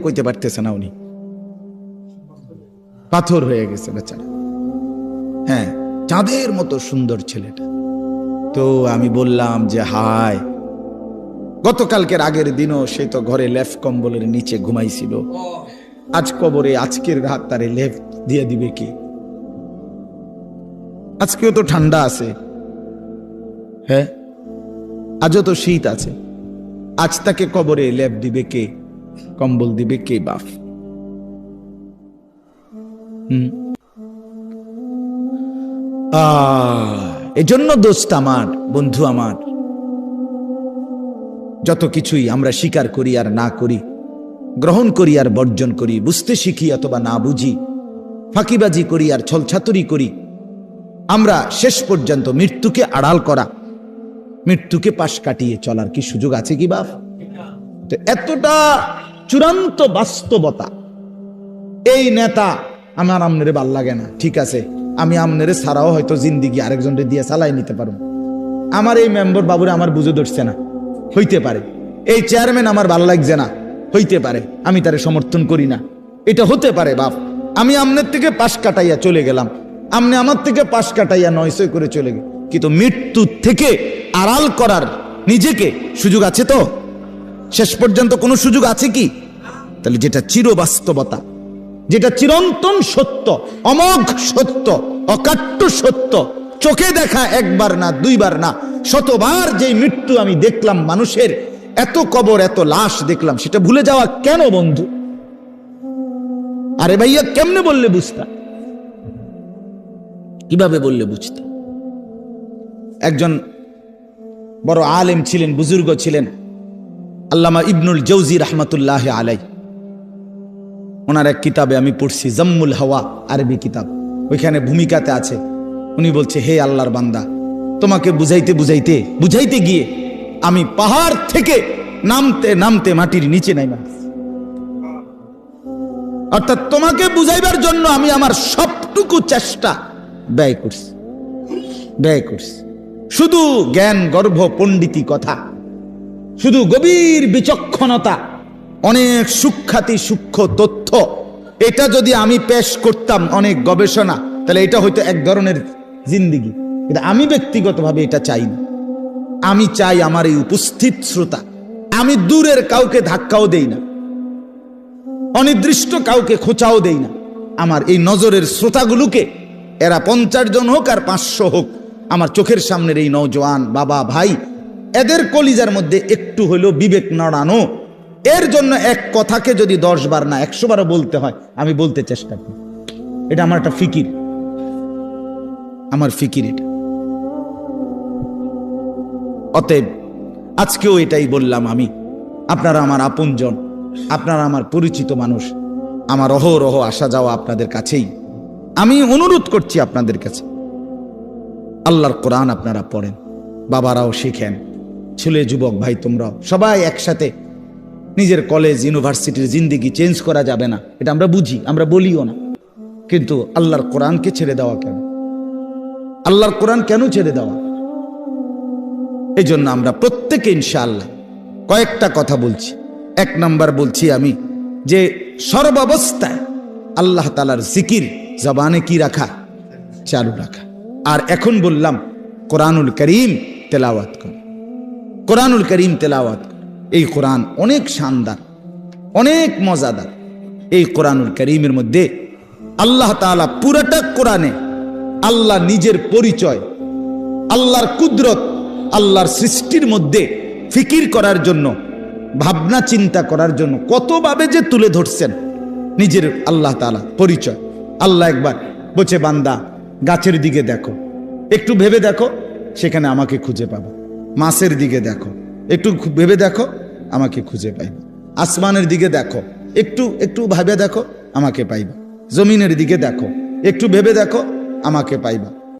কইতে পারতেছে না উনি। পাথর হয়ে গেছে বেচারা। হ্যাঁ চাঁদের মতো সুন্দর ছেলেটা। তো আমি বললাম যে, হায়, গতকালকের আগের দিনও সে তো ঘরে লেফ কম্বলের নিচে ঘুমাইছিল। আজ কবরে আজকের রাত তারে লেফ দিয়ে দিবে কি? আজকেও তো ঠান্ডা আছে। হ্যাঁ আজও তো শীত আছে। আজ তাকে কবরে লেপ দিবে কে? কম্বল দিবে কে হুম? এজন্য দোস্ত আমার, বন্ধু আমার, যত কিছুই আমরা স্বীকার করি আর না করি, গ্রহণ করি আর বর্জন করি, বুঝতে শিখি অথবা না বুঝি, ফাঁকিবাজি করি আর ছলছাতুরি করি, আমরা শেষ পর্যন্ত মৃত্যুকে আড়াল করা, মৃত্যুকে পাশ কাটিয়ে চলার কি সুযোগ আছে কি বাপ? এতটা চূড়ান্ত বাস্তবতা। এই নেতা আমার আমনেরে ভালো লাগে না, ঠিক আছে? আমি আমনেরে ছাড়াও হয়তো জিন্দিগি আরেকজনকে দিয়ে চালাই নিতে পারব আমার এই মেম্বার বাবুরে আমার বুঝে ধরছে না। হইতে পারে। এই চেয়ারম্যান আমার ভালো লাগছে না। হইতে পারে। আমি তারে সমর্থন করি না। এটা হতে পারে, বাপ। আমি আমনের থেকে পাশ কাটাইয়া চলে গেলাম। আমনে আমার থেকে পাশ কাটাইয়া নয়সই করে চলে গেল। কিন্তু মৃত্যু থেকে আড়াল করার নিজেকে সুযোগ আছে তো? শেষ পর্যন্ত কোনো সুযোগ আছে কি? তাহলে যেটা চিরবাস্তবতা, যেটা চিরন্তন সত্য, অমোঘ সত্য, অকাট্য সত্য, চোখে দেখা একবার না, দুইবার না, শতবার যে মৃত্যু আমি দেখলাম মানুষের, এত কবর, এত লাশ দেখলাম, সেটা ভুলে যাওয়া কেন বন্ধু? আরে ভাইয়া, কেমনে বললে বুঝতা কীভাবে বললে বুঝতা একজন বড় আলেম ছিলেন, বুজুর্গ ছিলেন, আল্লামা ইবনুল জৌজি রহমতুল্লাহ আলাই ওনার এক কিতাবে আমি পড়ছি, জম্মুল হাওয়া, আরবি কিতাব। ওইখানে ভূমিকাতে আছে। উনি বলছে, হে আল্লাহর বান্দা, তোমাকে বুঝাইতে বুঝাইতে বুঝাইতে গিয়ে আমি পাহাড় থেকে নামতে নামতে মাটির নিচে নাইমা। অর্থাৎ তোমাকে বুঝাইবার জন্য আমি আমার সবটুকু চেষ্টা ব্যয় করছি ব্যয় করছি। শুধু জ্ঞান, গর্ভ, পণ্ডিতি কথা, শুধু গভীর বিচক্ষণতা অনেক সূক্ষাতি সূক্ষ্ম তথ্য। এটা যদি আমি পেশ করতাম অনেক গবেষণা, তাহলে এটা হয়তো এক ধরনের জিন্দিগি। কিন্তু আমি ব্যক্তিগতভাবে এটা চাই না। আমি চাই আমার এই উপস্থিত শ্রোতা। আমি দূরের কাউকে ধাক্কাও দেই না। অনির্দিষ্ট কাউকে খোঁচাও দেই না। আমার এই নজরের শ্রোতাগুলোকে, এরা পঞ্চাশ জন হোক আর পাঁচশো হোক, আমার চোখের সামনের এই নৌজওয়ান বাবা ভাই, এদের কলিজার মধ্যে একটু হইলেও বিবেক নড়ানো এর জন্য এক কথাকে যদি দশ বার না, একশো বারও বলতে হয়, আমি বলতে চেষ্টা করি। এটা আমার একটা ফিকির। আমার ফিকির এটা। অতএব আজকেও এটাই বললাম আমি। আপনারা আমার আপনজন, আপনারা আমার পরিচিত মানুষ, আমার অহরহ আসা যাওয়া আপনাদের কাছেই। আমি অনুরোধ করছি আপনাদের কাছে। আল্লাহর কোরআন আপনারা পড়েন, বাবারাও শিখেন, ছেলে, যুবক, ভাই, তোমরাও সবাই একসাথে নিজের কলেজ ইউনিভার্সিটির জিন্দিগি চেঞ্জ করা যাবে না। এটা আমরা বুঝি, আমরা বলিও না। কিন্তু আল্লাহর কোরআনকে ছেড়ে দেওয়া কেন? আল্লাহর কোরআন কেন ছেড়ে দেওয়া? এই জন্য আমরা প্রত্যেকে ইনশাআল্লাহ কয়েকটা কথা বলছি। এক নাম্বার বলছি আমি যে সর্বাবস্থায় আল্লাহ তালার জিকির জবানে কি রাখা? চালু রাখা। আর এখন বললাম, কোরআনুল করিম তেলাওয়াত কর। কোরআনুল করিম তেলাওয়াত এই কোরআন অনেক শানদার, অনেক মজাদার। এই কোরআনুল করিমের মধ্যে আল্লাহ তাআলা পুরাটা কোরআনে আল্লাহ নিজের পরিচয়, আল্লাহর কুদরত, আল্লাহর সৃষ্টির মধ্যে ফিকির করার জন্য, ভাবনা চিন্তা করার জন্য কতভাবে যে তুলে ধরছেন নিজের আল্লাহ তালা পরিচয়। আল্লাহ একবার বলছে, বান্দা, গাছের দিকে দেখো। একটু ভেবে দেখো, সেখানে আমাকে খুঁজে পাবো। মাছের দিকে দেখো। একটু ভেবে দেখো আমাকে খুঁজে পাইবে। আসমানের দিকে দেখো, একটু একটু ভাবে দেখো, আমাকে পাইবা। জমিনের দিকে দেখো, একটু ভেবে দেখো, আমাকে পাইবা।